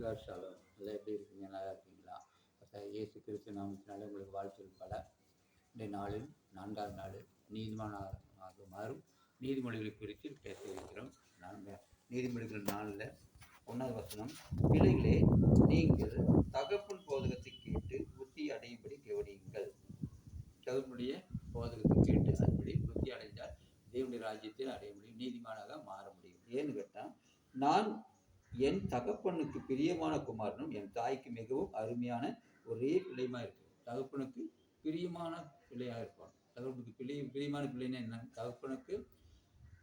பிரைஸ்லாட் shallow எல்லாம் எப்படி இருக்கீங்க? நல்லா இருக்கீங்களா? இயேசு கிறிஸ்து நாமத்தினால உங்களுக்கு வாழ்த்துக்கள் பல. இந்த நாளில் நான்காவது நாள் நீதிமானாக மாறும். நீதிமொழிகளை குறித்து பேச இருக்கிறோம் நாங்கள் நீதிமொழிகள் நாளில் ஒன்றாவது வசனம் பிள்ளைகளே நீங்கள் தகப்பன் போதகத்தை கேட்டு புத்தி அடையும்படி கவனியுங்கள் தகப்பனுடைய போதகத்தை கேட்டு அதுபடி புத்தி அடைந்தால் தேவனுடைய ராஜ்யத்தில் அடைய முடியும் நீதிமானாக மாற முடியும். ஏன்னு கேட்டால் நான் என் தகப்பனுக்கு பிரியமான குமாரனும் என் தாய்க்கு மிகவும் அருமையான ஒரே பிள்ளையுமா இருக்கு தகப்பனுக்கு பிரியமான பிள்ளையாக இருப்பான். தகப்பனுக்கு பிள்ளை பிரியமான பிள்ளைன்னா என்ன? தகப்பனுக்கு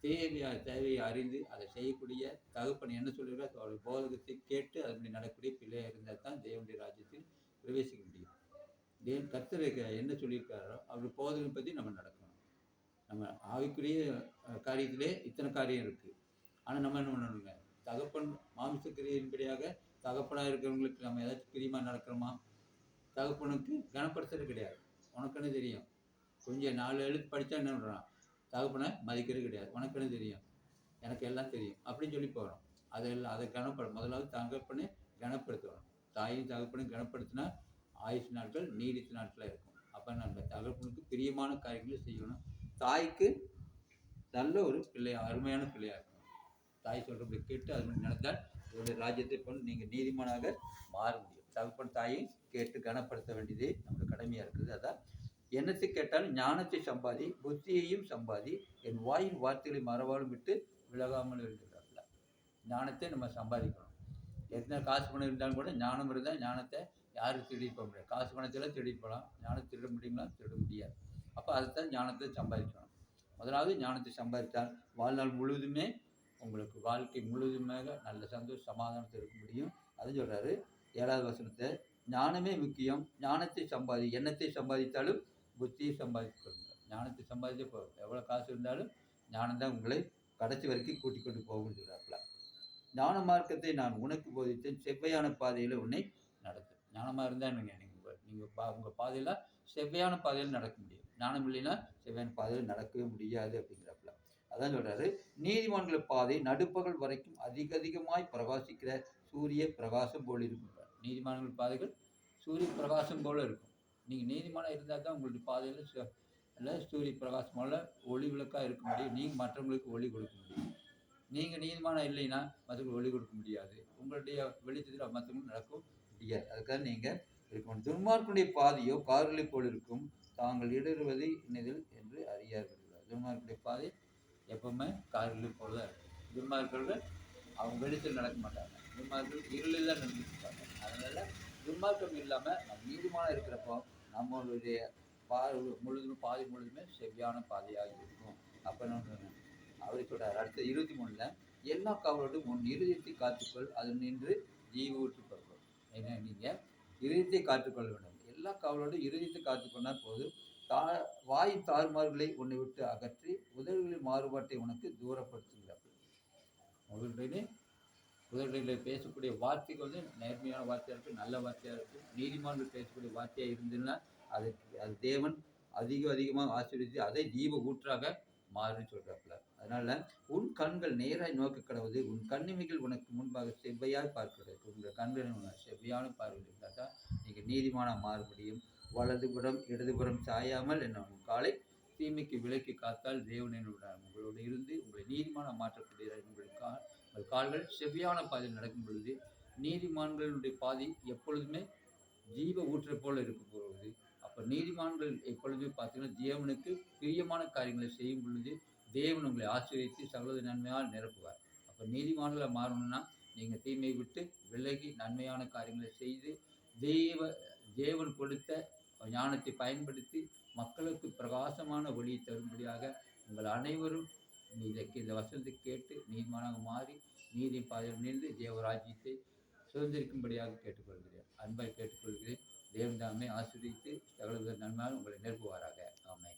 தேவையா தேவையை அறிந்து அதை செய்யக்கூடிய தகப்பன் என்ன சொல்லுகிறார்? அவருடைய போதகத்தை கேட்டு அதன்படி நடக்கக்கூடிய பிள்ளையாக இருந்தால் தான் தேவனுடைய ராஜ்யத்தில் பிரவேசிக்க முடியும். தேவன் கர்த்தர் என்ன சொல்லியிருக்காரோ அவருடைய போதகம் பற்றி நம்ம நடக்கணும். நம்ம ஆவிக்குரிய காரியத்திலே இத்தனை காரியம் இருக்குது ஆனால் நம்ம என்ன பண்ணணுங்க? தகப்பன் மாமிசக்கிரியின்படியாக தகப்பனாக இருக்கிறவங்களுக்கு நம்ம ஏதாச்சும் பிரியமாக நடக்கிறோமா? தகப்பனுக்கு கனப்படுத்துறது கிடையாது. உனக்குன்னு தெரியும். கொஞ்சம் நாலு எழுத்து படித்தா என்ன பண்ணுறான் தகப்பனை மதிக்கிறது கிடையாது. உனக்குன்னு தெரியும். எனக்கு எல்லாம் தெரியும். அப்படின்னு சொல்லி போகிறோம் அதெல்லாம் அதை கனப்பட முதலாவது தகப்பனை கனப்படுத்தணும். தாயும் தகப்பனையும் கனப்படுத்தினா ஆயுஷ் நாட்கள் நீடித்த நாட்களாக இருக்கும். அப்போ நம்ம தகப்பனுக்கு பிரியமான காரியங்களை செய்யணும். தாய்க்கு நல்ல ஒரு பிள்ளையா அருமையான பிள்ளையாக இருக்கும் தாய் சொல்கிறபடி கேட்டு அது மாதிரி நடந்தால் உங்களுடைய ராஜ்யத்தை கொண்டு நீங்கள் நீதிமானாக மாற முடியும். தகப்பன் தாயை கேட்டு கனப்படுத்த வேண்டியது நம்மளுக்கு கடமையாக இருக்குது. அதான் என்னத்தை கேட்டாலும் ஞானத்தை சம்பாதி புத்தியையும் சம்பாதி என் வாயின் வார்த்தைகளை மறவாலும் விட்டு விலகாமல் இருக்கிறார்கள ஞானத்தை நம்ம சம்பாதிக்கணும். எத்தனை காசு பணம் இருந்தாலும் கூட ஞானம் இருந்தால் ஞானத்தை யாரும் திருடி போக முடியாது. காசு பணத்தில் திருடி போகலாம். ஞானம் திருட முடியுங்களா? திருட முடியாது. அப்போ அதுதான் ஞானத்தை சம்பாதிக்கணும். முதலாவது ஞானத்தை சம்பாதித்தால் வாழ்நாள் முழுவதுமே உங்களுக்கு வாழ்க்கை முழுவதுமாக நல்ல சந்தோஷ சமாதானத்தை இருக்க முடியும். அது சொல்கிறாரு ஏழாவது வசனத்தை ஞானமே முக்கியம். ஞானத்தை சம்பாதி எண்ணத்தை சம்பாதித்தாலும் புத்தியை சம்பாதிக்கொள்ளுங்க ஞானத்தை சம்பாதிச்சே எவ்வளோ காசு இருந்தாலும் ஞானம் தான் உங்களை கடைசி வரைக்கும் கூட்டிக் கொண்டு போகும்னு சொல்கிறாப்புல ஞான மார்க்கத்தை நான் உனக்கு போதித்தேன். செவ்வையான பாதையில் உன்னை நடத்தும் ஞானமாக இருந்தால் நீங்கள் நீங்கள் நீங்கள் பா உங்கள் பாதையில் செவ்வையான பாதையில் நடக்க முடியும். ஞானம் இல்லைன்னா செவ்வையான பாதையில் நடக்கவே முடியாது அப்படிங்கிற அதான் சொல்கிறாரு நீதிமான்கள் பாதை நடுப்பகல் வரைக்கும் அதிக அதிகமாய் பிரகாசிக்கிற சூரிய பிரகாசம் போல் இருக்கும். நீதிமான்கள் பாதைகள் சூரிய பிரகாசம் போல் இருக்கும். நீங்கள் நீதிமானம் இருந்தால் தான் உங்களுடைய பாதையில் ச- சூரிய பிரகாசம் போல் ஒளி விளக்காக இருக்க முடியும். நீங்கள் மற்றவங்களுக்கு ஒளி கொடுக்க முடியும். நீங்கள் நீதிமானம் இல்லைன்னா மற்றவங்களுக்கு ஒளி கொடுக்க முடியாது. உங்களுடைய வெளிச்சத்தில் மற்றவங்களுக்கு நடக்கும் முடியாது அதுக்காக நீங்கள் இருக்கணும். துன்மார்க்குடைய பாதையோ கார்களை போல் இருக்கும். தாங்கள் இடறுவது இணைதல் என்று அறியார்கள். துன்மார்க்குடைய பாதை எப்பவுமே காரில் போல துன்மார்க்கர்கள் அவங்க வெளிச்சல் நடக்க மாட்டாங்க. துன்மார்க்கர்கள் இருளில் தான் நடந்துட்டு இருப்பாங்க அதனால துன்மார்க்கம் இல்லாமல் நம்ம நீதிமான இருக்கிறப்போ நம்மளுடைய பா முழுதும் பாதி முழுதுமே செவ்வியான பாதையாக இருக்கும். அப்படின்னு அவர் சொல்கிறார் அடுத்த இருபத்தி மூணில் எல்லா கவலோடும் உன் இருதயத்தை காத்துக்கொள் அது நின்று ஜீவ ஊற்றி ஏன்னா நீங்கள் இருதயத்தை காத்துக்கொள்ள வேண்டும். எல்லா காவலோடும் இருதயத்தை காத்துக்கொண்டால் போதும். தா வாய் தாறுமாறுகளை உன்னை விட்டு அகற்றி உதவிகளின் மாறுபாட்டை உனக்கு தூரப்படுத்துகிறார். உதவிகளிலே உதவிகளில் பேசக்கூடிய வார்த்தைகள் வந்து நேர்மையான வார்த்தையாக இருக்குது நல்ல வார்த்தையாக இருக்குது நீதிமான்கள் பேசக்கூடிய வார்த்தையாக இருந்ததுன்னா அதுக்கு அது தேவன் அதிக அதிகமாக ஆசீர்வதித்து அதை தீப ஊற்றாக மாறுன்னு சொல்கிறாப்புல அதனால் உன் கண்கள் நேராய் நோக்க கடவுது உன் கண்ணிமைகள் உனக்கு முன்பாக செவ்வையாய் பார்க்கிறது. உங்கள் கண்களின் செவ்வையான பார்வை இருந்தால் தான் நீங்கள் நீதிமான மாறுபடியும் வலதுபுறம் இடதுபுறம் சாயாமல் என்ன காலை தீமைக்கு விலக்கி காத்தால் தேவனின் உங்களோடு இருந்து உங்களை நீதிமான மாற்றக்கூடிய உங்கள் கால் உங்கள் கால்கள் செவ்வியான பாதையில் நடக்கும் பொழுது நீதிமான்களுடைய பாதை எப்பொழுதுமே ஜீவ ஊற்றை போல இருக்க போகிறது அப்போ நீதிமான்கள் எப்பொழுதுமே பார்த்தீங்கன்னா தேவனுக்கு பிரியமான காரியங்களை செய்யும் பொழுது தேவன் உங்களை ஆசிரியத்து சகலது நன்மையால் நிரப்புவார். அப்போ நீதிமான்களை மாறணும்னா நீங்கள் தீமையை விட்டு விலகி நன்மையான காரியங்களை செய்து தெய்வ தேவன் கொடுத்த ஞானத்தை பயன்படுத்தி மக்களுக்கு பிரகாசமான ஒளியை தரும்படியாக உங்கள் அனைவரும் இதற்கு இந்த வசனத்தை கேட்டு நீதிமானாக மாறி நீதி பாதையில் நின்று தேவராஜ்யத்தை சுதந்திரிக்கும்படியாக கேட்டுக்கொள்கிறேன். அன்பாய் கேட்டுக்கொள்கிறேன். தேவன் தாமே ஆசிரியத்து சகல நன்மையால் உங்களை நிரப்புவாராக. ஆமை